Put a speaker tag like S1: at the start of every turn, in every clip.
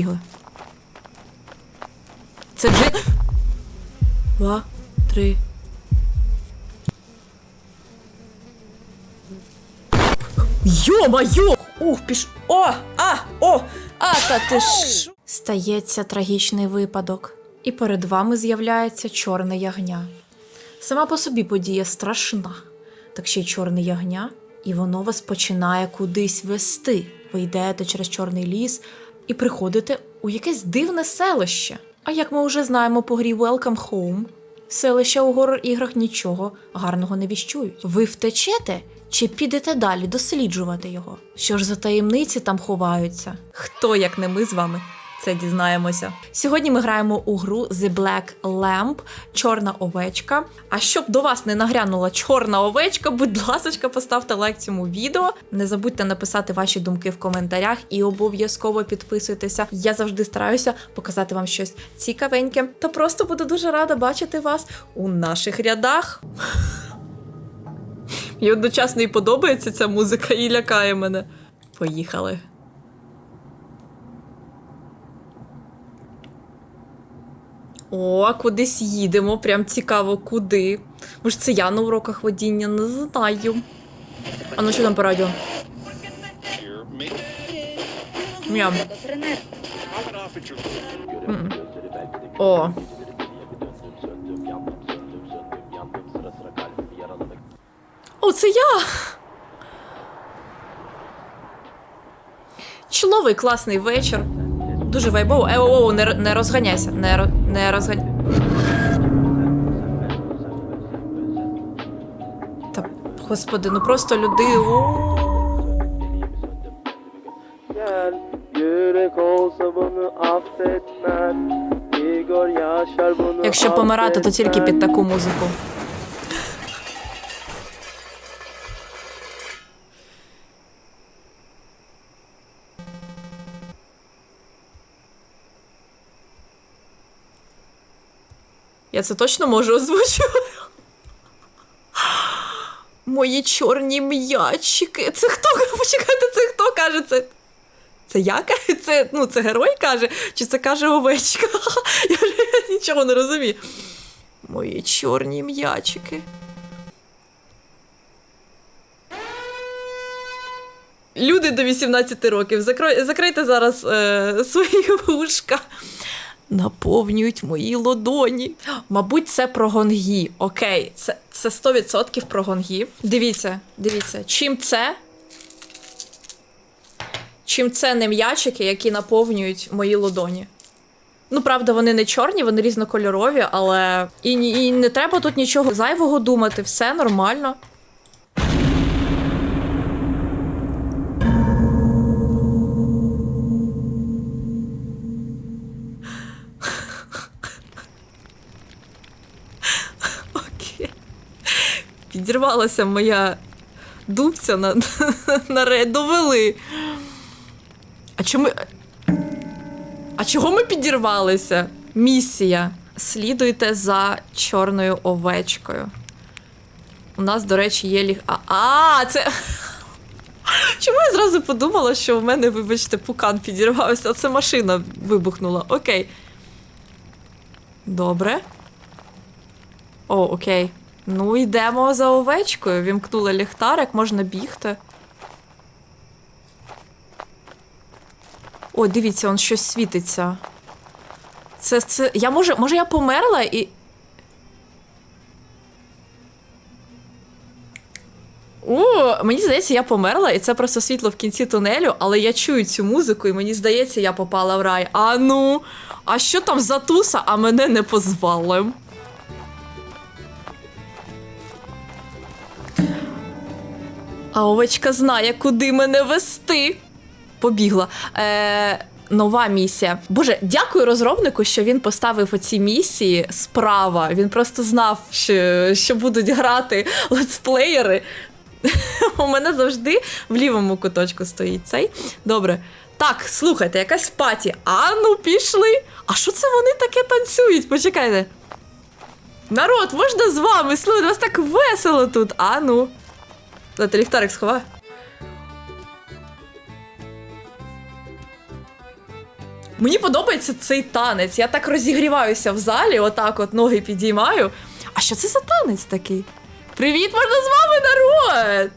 S1: Побігли. Це Джин. Два, три. Йо-майо! Ух, піш. О! А! О! А, та ти ж. Стається трагічний випадок, і перед вами з'являється чорне ягня. Сама по собі подія страшна, так ще й чорне ягня, і воно вас починає кудись вести. Ви йдете через чорний ліс і приходите у якесь дивне селище. А як ми вже знаємо по грі Welcome Home, селища у горор іграх нічого гарного не віщують. Ви втечете чи підете далі досліджувати його? Що ж за таємниці там ховаються? Хто, як не ми з вами? Це дізнаємося. Сьогодні ми граємо у гру The Black Lamp, чорна овечка. А щоб до вас не нагрянула чорна овечка, будь ласка, поставте лайк цьому відео. Не забудьте написати ваші думки в коментарях і обов'язково підписуйтеся. Я завжди стараюся показати вам щось цікавеньке. Та просто буду дуже рада бачити вас у наших рядах. І одночасно і подобається ця музика і лякає мене. Поїхали. О, кудись їдемо, прям цікаво, куди. Може, це я на уроках водіння, не знаю. А ну що там по радіо? М'ям. О. О, це я! Чудовий класний вечір. Дуже вайбово. Е, о, не, не розганяйся. Не, ро- не розганяй. Та, господи, ну просто люди. Якщо помирати, то тільки під таку музику. Я це точно можу озвучувати. Мої чорні м'ячики. Це хто? Почекайте, це хто каже? Це. Це я? Це, ну, це герой каже, чи це каже овечка? Я вже нічого не розумію. Мої чорні м'ячики. Люди до 18 років, закрой, закрийте зараз е, свої вушка. Наповнюють мої лодоні. Мабуть, це про гонгі. Окей, це, це 100% про гонгі. Дивіться, дивіться, чим це? Чим це не м'ячики, які наповнюють мої лодоні. Ну, правда, вони не чорні, вони різнокольорові, але і, і не треба тут нічого зайвого думати, все нормально. Підірвалася моя дубця на, на ре. Довели. А чому. А чого ми підірвалися? Місія. Слідуйте за чорною овечкою. У нас, до речі, є ліг. А, а це. Чому я зразу подумала, що в мене, вибачте, пукан підірвався, а це машина вибухнула. Окей. Добре. О, окей. Ну, йдемо за овечкою. Вімкнули ліхтарик, можна бігти. О, дивіться, он щось світиться. Це, це. Я може, може, я померла і. О, мені здається, я померла, і це просто світло в кінці тунелю, але я чую цю музику, і мені здається, я попала в рай. А ну, а що там за туса, а мене не позвали? А овечка знає, куди мене вести. Побігла. Е, нова місія. Боже, дякую розробнику, що він поставив оці місії справа. Він просто знав, що, що будуть грати летсплеєри. У мене завжди в лівому куточку стоїть цей. Добре. Так, слухайте, якась паті. А ну, пішли. А що це вони таке танцюють? Почекайте. Народ, можна з вами? Слухайте, у вас так весело тут. А ну. Дайте ліхтарик сховай. Мені подобається цей танець. Я так розігріваюся в залі, отак от ноги підіймаю. А що це за танець такий? Привіт, можна з вами народ!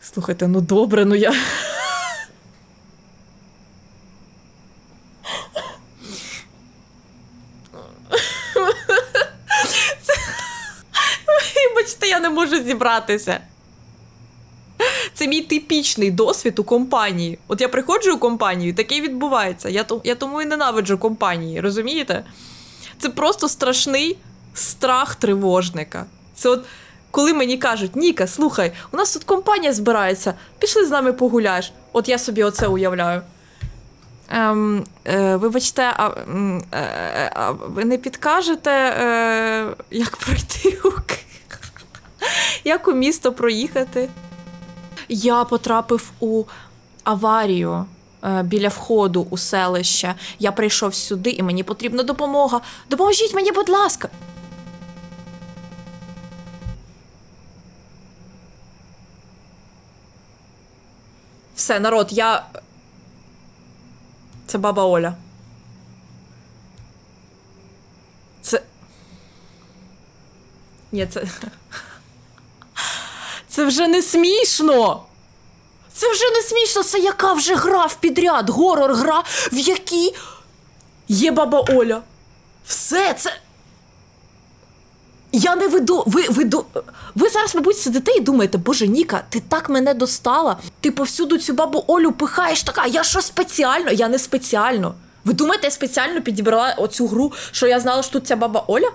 S1: Слухайте, ну добре, ну я. Вибачте, я не можу зібратися. Це мій типічний досвід у компанії. От я приходжу у компанію, таке відбувається. Я, я тому і ненавиджу компанії, розумієте? Це просто страшний страх тривожника. Це от коли мені кажуть, Ніка, слухай, у нас тут компанія збирається, пішли з нами погуляєш. От я собі оце уявляю. Ем, е, вибачте, а, е, е, а ви не підкажете, е, як пройти у як у місто проїхати? Я потрапив у аварію е, біля входу у селище. Я прийшов сюди і мені потрібна допомога. Допоможіть мені, будь ласка. Все, народ, я. Це баба Оля. Це. Ні, це. Це вже не смішно. Це вже не смішно. Це яка вже гра в підряд, горор гра, в якій є баба Оля. Все це. Я не веду. Ви, ви, ви зараз, мабуть, сидите і думаєте, боже Ніка, ти так мене достала. Ти повсюду цю бабу Олю пихаєш така, я що спеціально? Я не спеціально. Ви думаєте, я спеціально підібрала оцю гру, що я знала, що тут ця баба Оля?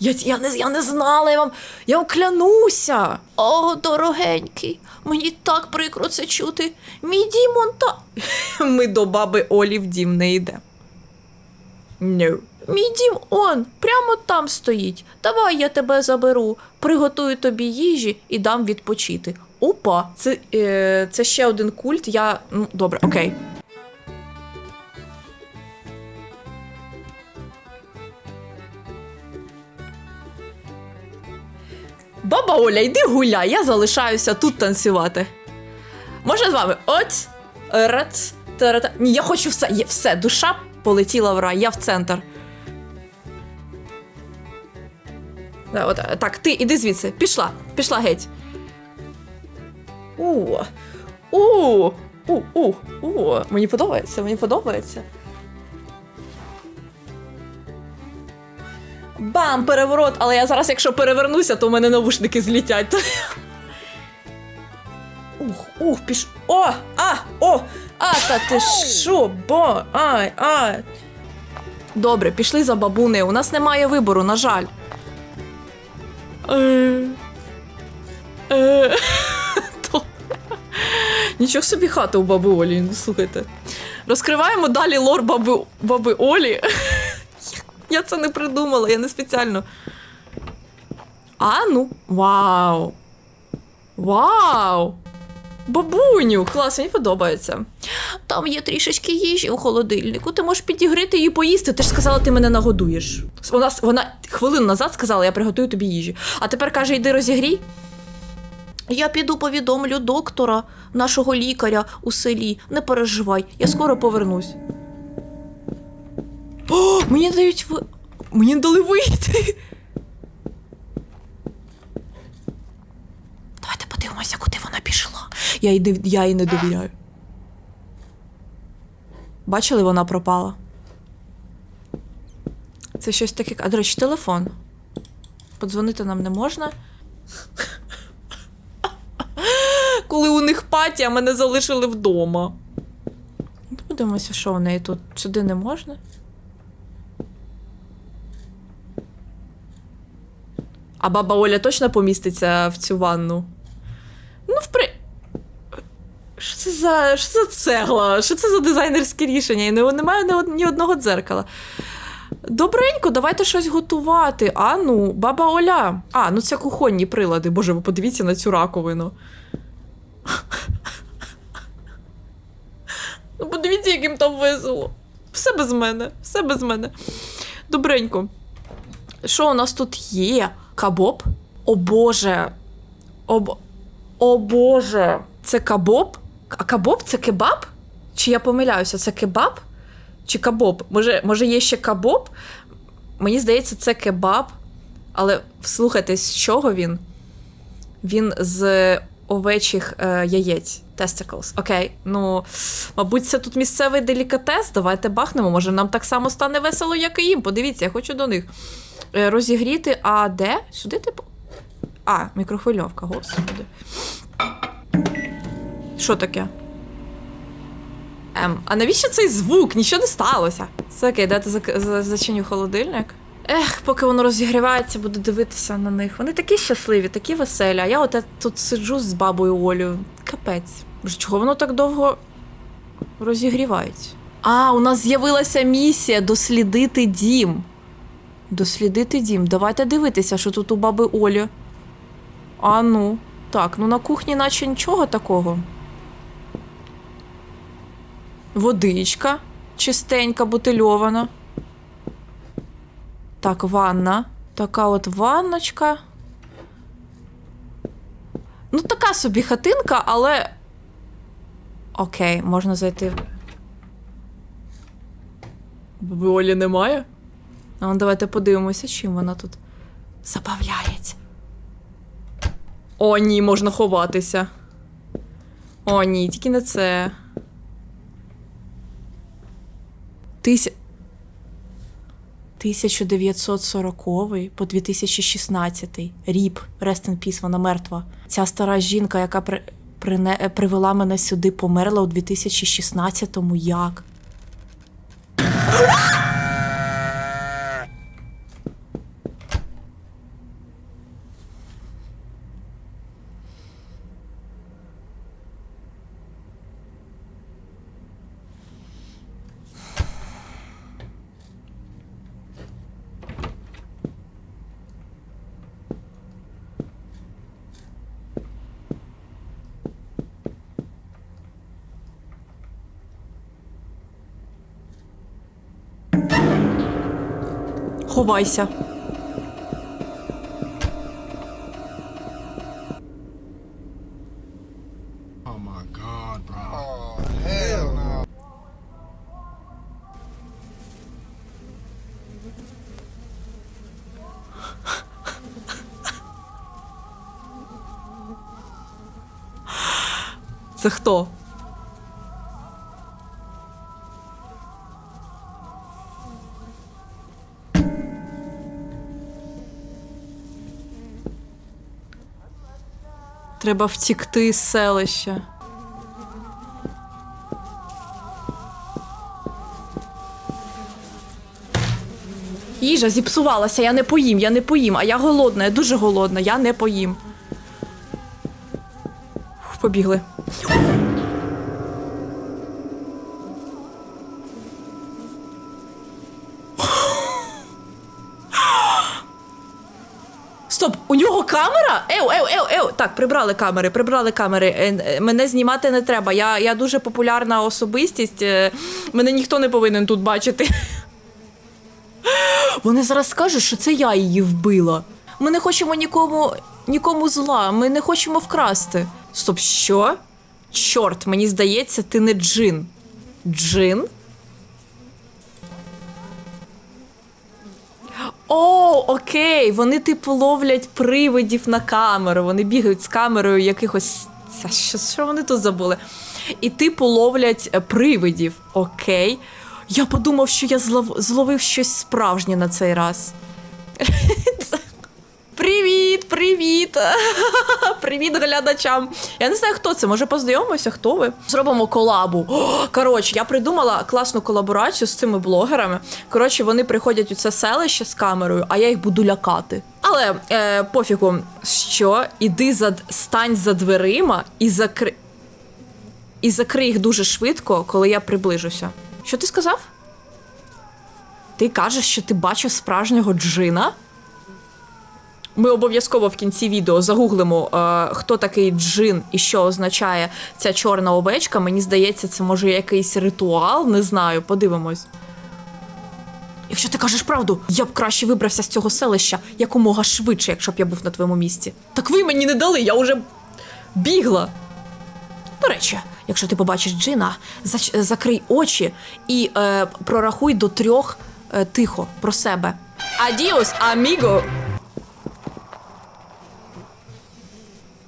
S1: Я, я, не, я не знала, я вам, я вам клянуся. О, дорогенький, мені так прикро це чути. Мій дім он та. Ми до баби Олі в дім не йдемо. No. Мій дім он, прямо там стоїть. Давай я тебе заберу, приготую тобі їжі і дам відпочити. Опа, це, е, це ще один культ. Я. Ну, добре, окей. Баба Оля, йди гуляй, я залишаюся тут танцювати. Можна з вами? Оць, рац, тарата. Ні, я хочу все. Є, все, душа полетіла в рай, я в центр. Да, от, так, ти іди звідси. Пішла, пішла геть. У, у, у, у, у. Мені подобається, мені подобається. Бам! Переворот! Але я зараз, якщо перевернуся, то у мене навушники злітять. Ух, ух, піш. О! А! О! А, та ти що? Бо! Ай, ай. Добре, пішли за бабунею. У нас немає вибору, на жаль. Е, е, Нічого собі хата у баби Олі, ну слухайте. Розкриваємо далі лор баби, баби Олі. Я це не придумала, я не спеціально. А ну, вау! Вау! Бабуню, клас, мені подобається. Там є трішечки їжі у холодильнику. Ти можеш підігрити її поїсти. Ти ж сказала, ти мене нагодуєш. Вона, вона хвилину назад сказала, я приготую тобі їжі. А тепер каже, йди розігрій. Я піду повідомлю доктора, нашого лікаря у селі. Не переживай, я скоро повернусь. О, мені дають ви. Мені дали вийти. Давайте подивимося, куди вона пішла. Я їй, не- я їй не довіряю. Бачили, вона пропала. Це щось таке. А, до речі, телефон. Подзвонити нам не можна. Коли у них паті, а мене залишили вдома. Подивимося, що в неї тут. Сюди не можна. А баба Оля точно поміститься в цю ванну? Ну, впри. Що це за що це цегла? Що це за дизайнерське рішення? І немає ні одного дзеркала. Добренько, давайте щось готувати. А ну, баба Оля. А, ну це кухонні прилади. Боже, ви подивіться на цю раковину. Ну, подивіться, яким там весело. Все без мене, все без мене. Добренько. Що у нас тут є? Кабоб? О Боже. О, О Боже! Це кабоб? А кабоб це кебаб? Чи я помиляюся, це кебаб? Чи кабоб? Може, може є ще кабоб? Мені здається, це кебаб. Але слухайте, з чого він? Він з овечих е, яєць. Testicles. Окей. Ну, мабуть, це тут місцевий делікатес. Давайте бахнемо. Може, нам так само стане весело, як і їм. Подивіться, я хочу до них. Е, розігріти, а де? Сюди, типу. А, мікрохвильовка, господи. Що таке? Ем, а навіщо цей звук? Нічого не сталося. Все окей, дайте зачиню холодильник. Ех, поки воно розігрівається, буду дивитися на них. Вони такі щасливі, такі веселі. А я от тут сиджу з бабою Олею. Капець. Чого воно так довго розігрівається? А, у нас з'явилася місія дослідити дім. Дослідити дім. Давайте дивитися, що тут у баби Олі. А ну. Так, ну на кухні наче нічого такого. Водичка чистенька, бутильована. Так, ванна. Така от ванночка. Ну, така собі хатинка, але. Окей, можна зайти. Олі немає? Ну, давайте подивимося, чим вона тут забавляється. О, ні, можна ховатися. О, ні, тільки не це. Тися... 1940 по 2016. Ріп, Rest in Peace, вона мертва. Ця стара жінка, яка при... прине... е, привела мене сюди, померла у 2016-му. Як? Ховайся.
S2: Oh. Oh.
S1: Це хто? Треба втікти з селища. Їжа зіпсувалася, я не поїм, я не поїм, а я голодна, я дуже голодна, я не поїм. Побігли. Так, прибрали камери, прибрали камери. Е, е, Мене знімати не треба. Я, я дуже популярна особистість. е, Мене ніхто не повинен тут бачити. Вони зараз скажуть, що це я її вбила. Ми не хочемо нікому, нікому зла, ми не хочемо вкрасти. Стоп, що? Чорт, мені здається, ти не джин. Джин? О, окей, вони типу ловлять привидів на камеру. Вони бігають з камерою якихось. Що, що вони тут забули? І типу ловлять е, привидів. Окей. Я подумав, що я злов... зловив щось справжнє на цей раз. Привіт, привіт! Привіт глядачам! Я не знаю, хто це. Може, познайомимося, хто ви? Зробимо колабу. Коротше, я придумала класну колаборацію з цими блогерами. Коротше, вони приходять у це селище з камерою, а я їх буду лякати. Але е, пофігу, що іди за стань за дверима і закри. І закрий їх дуже швидко, коли я приближуся. Що ти сказав? Ти кажеш, що ти бачив справжнього джина? Ми обов'язково в кінці відео загуглимо, е, хто такий джин і що означає ця чорна овечка. Мені здається, це може якийсь ритуал, не знаю, подивимось. Якщо ти кажеш правду, я б краще вибрався з цього селища якомога швидше, якщо б я був на твоєму місці. Так ви мені не дали, я уже Бігла. До речі, якщо ти побачиш Джина, закрий очі і е, прорахуй до трьох е, тихо про себе. Адіос, аміго!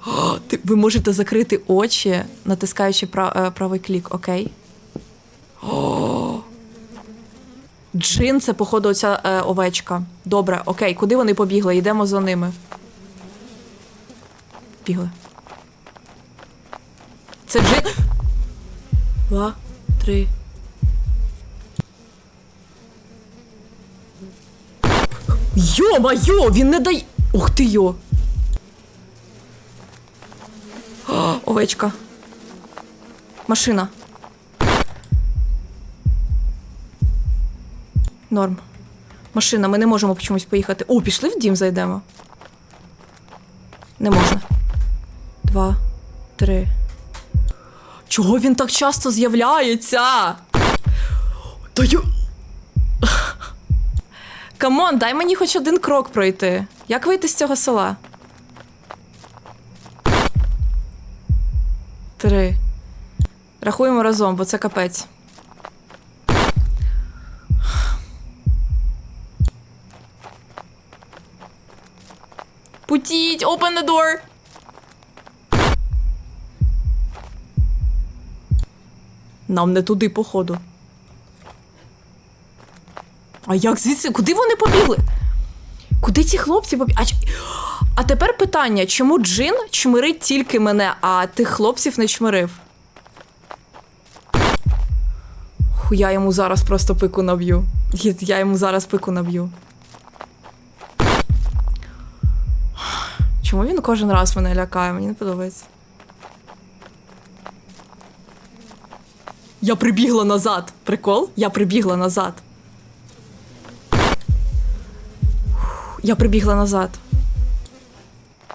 S1: О, ти, ви можете закрити очі, натискаючи е, правий клік, окей? О! Джин, це, походу, оця е, овечка. Добре, окей, куди вони побігли? Йдемо за ними. Бігли. Це Джин. Два, три. Йо-майо, він не дає. Ух ти йо. О, овечка. Машина. Норм. Машина, ми не можемо по чомусь поїхати. О, пішли в дім зайдемо. Не можна. Два, три. Чого він так часто з'являється? Та я... Камон, дай мені хоч один крок пройти. Як вийти з цього села? Три. Рахуємо разом, бо це капець. Путіть, open the door! Нам не туди, походу. А як звідси? Куди вони побігли? Куди ці хлопці побігли? А, а тепер питання: чому Джин чмирить тільки мене, а тих хлопців не чмирив? Я йому зараз просто пику наб'ю. Я- йому зараз пику наб'ю. Чому він кожен раз мене лякає? Мені не подобається. Я прибігла назад. Прикол? Я прибігла назад. Я прибігла назад.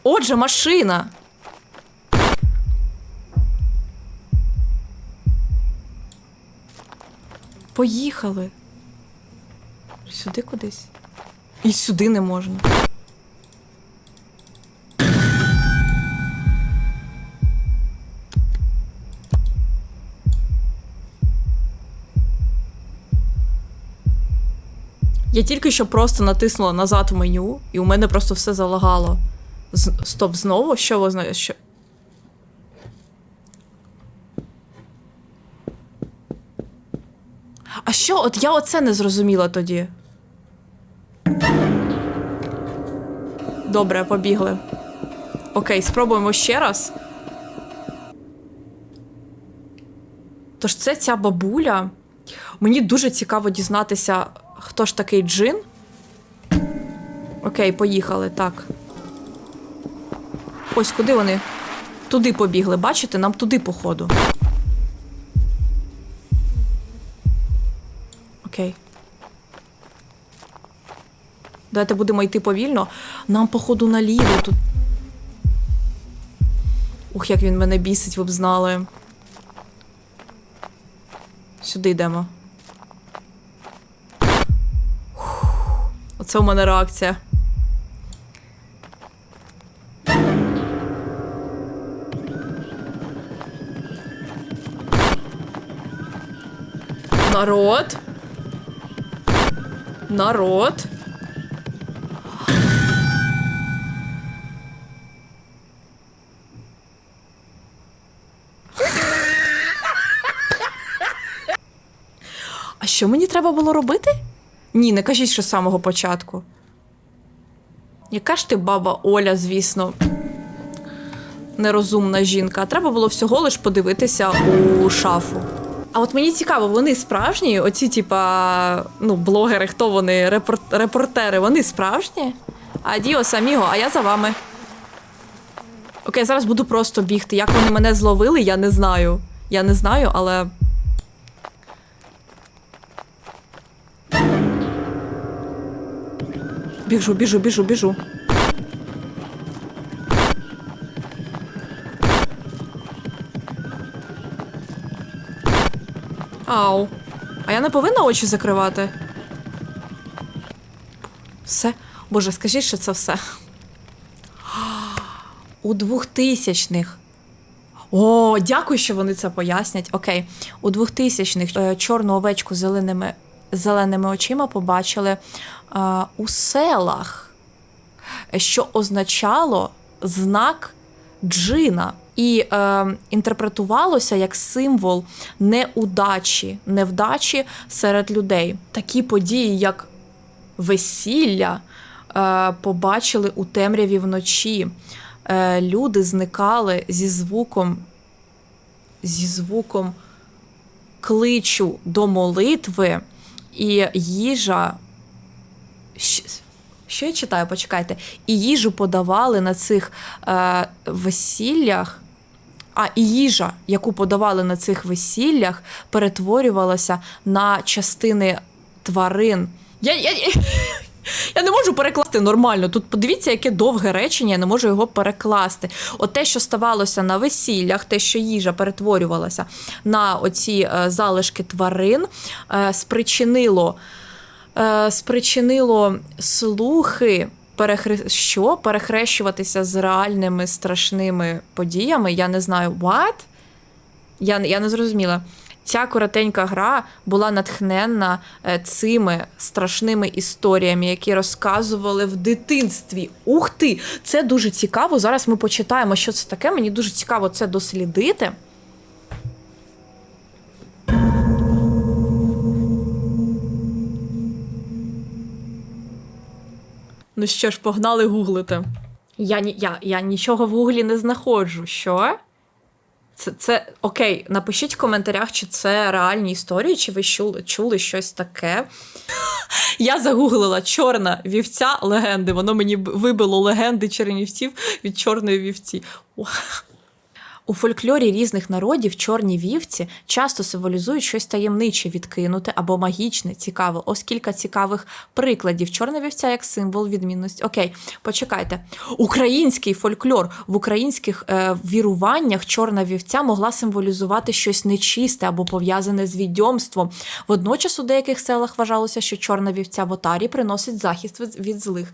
S1: Отже, машина. Поїхали. Сюди кудись. І сюди не можна. Я тільки що просто натиснула назад в меню, і у мене просто все залагало. З- Стоп, знову? Що знаєте? Що? А що? От я оце не зрозуміла тоді. Добре, побігли. Окей, спробуємо ще раз. Тож це ця бабуля. Мені дуже цікаво дізнатися, хто ж такий Джин. Окей, поїхали, так. Ось куди вони? Туди побігли, бачите? Нам туди, походу. Окей. Давайте будемо йти повільно. Нам, походу, наліво тут. Ух, як він мене бісить, ви б знали. Сюди йдемо. Оце у мене реакція. Народ. Народ. А що мені треба було робити? Ні, не кажіть, що з самого початку. Яка ж ти баба Оля, звісно, нерозумна жінка. Треба було всього лиш подивитися у шафу. А от мені цікаво, вони справжні? Оці, типа, ну, блогери, хто вони, репор- репортери, вони справжні? Адіос, аміго, а я за вами. Окей, зараз буду просто бігти. Як вони мене зловили, я не знаю. Я не знаю, але. Біжу, біжу, біжу, біжу. Ау. А я не повинна очі закривати. Все. Боже, скажіть, що це все. У двохтисячних О, дякую, що вони це пояснять. Окей, у 2000-х е, чорну овечку з зеленими, зеленими очима побачили е, у селах, що означало знак джина. І е, інтерпретувалося як символ неудачі, невдачі серед людей. Такі події, як весілля, е, побачили у темряві вночі. Е, люди зникали зі звуком, зі звуком кличу до молитви, і їжа. Що я читаю? Почекайте. І їжу подавали на цих е, весіллях. А і їжа, яку подавали на цих весіллях, перетворювалася на частини тварин. Я, я, я, не можу перекласти нормально. Тут подивіться, яке довге речення, я не можу його перекласти. От те, що ставалося на весіллях, те, що їжа перетворювалася на оці е, залишки тварин, е, спричинило, е, спричинило слухи. Перехре... Що? Перехрещуватися з реальними страшними подіями. Я не знаю, what? Я, я не зрозуміла. Ця коротенька гра була натхненна е, цими страшними історіями, які розказували в дитинстві. Ух ти! Це дуже цікаво. Зараз ми почитаємо, що це таке. Мені дуже цікаво це дослідити. Ну що ж, погнали гуглити. Я, я, я нічого в гуглі не знаходжу. Що? Це, це окей, напишіть в коментарях, чи це реальні історії, чи ви чули, чули щось таке. Я загуглила чорна вівця легенди. Воно мені вибило легенди чернівців від чорної вівці. У фольклорі різних народів чорні вівці часто символізують щось таємниче, відкинуте або магічне, цікаве. Ось кілька цікавих прикладів. Чорна вівця як символ відмінності. Окей, почекайте. Український фольклор в українських е, віруваннях чорна вівця могла символізувати щось нечисте або пов'язане з відьомством. Водночас у деяких селах вважалося, що чорна вівця в отарі приносить захист від, злих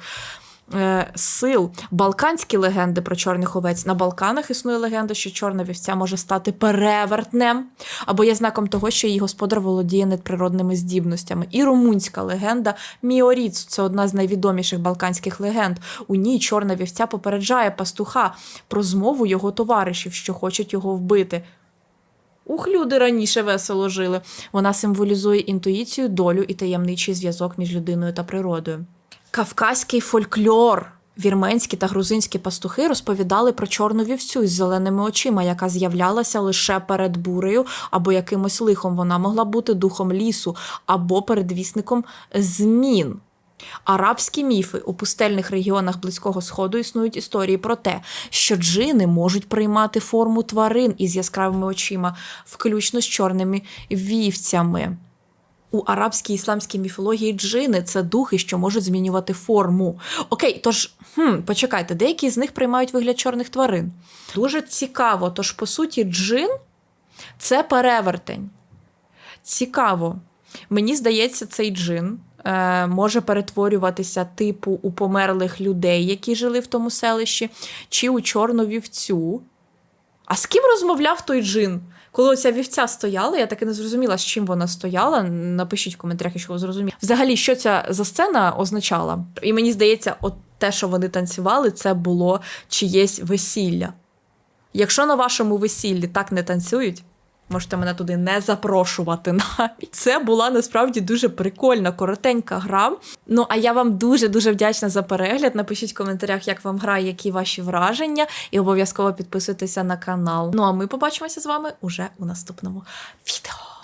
S1: сил. Балканські легенди про чорних овець. На Балканах існує легенда, що чорна вівця може стати перевертнем або є знаком того, що її господар володіє надприродними здібностями. І румунська легенда Міоріц це одна з найвідоміших балканських легенд. У ній чорна вівця попереджає пастуха про змову його товаришів, що хочуть його вбити. Ух, люди раніше весело жили. Вона символізує інтуїцію, долю і таємничий зв'язок між людиною та природою. Кавказький фольклор. Вірменські та грузинські пастухи розповідали про чорну вівцю із зеленими очима, яка з'являлася лише перед бурею або якимось лихом. Вона могла бути духом лісу або передвісником змін. Арабські міфи у пустельних регіонах Близького Сходу існують історії про те, що джини можуть приймати форму тварин із яскравими очима, включно з чорними вівцями. У арабській ісламській міфології джини це духи, що можуть змінювати форму. Окей, тож хм, почекайте, деякі з них приймають вигляд чорних тварин. Дуже цікаво. Тож, по суті, джин це перевертень. Цікаво. Мені здається, цей джин е, може перетворюватися типу у померлих людей, які жили в тому селищі, чи у чорну вівцю. А з ким розмовляв той джин? Коли оця вівця стояла, я так і не зрозуміла, з чим вона стояла. Напишіть в коментарях, якщо ви зрозуміли. Взагалі, що ця за сцена означала? І мені здається, от те, що вони танцювали, це було чиєсь весілля. Якщо на вашому весіллі так не танцюють, можете мене туди не запрошувати навіть. Це була насправді дуже прикольна, коротенька гра. Ну а я вам дуже дуже вдячна за перегляд. Напишіть в коментарях, як вам гра, які ваші враження, і обов'язково підписуйтеся на канал. Ну а ми побачимося з вами уже у наступному відео.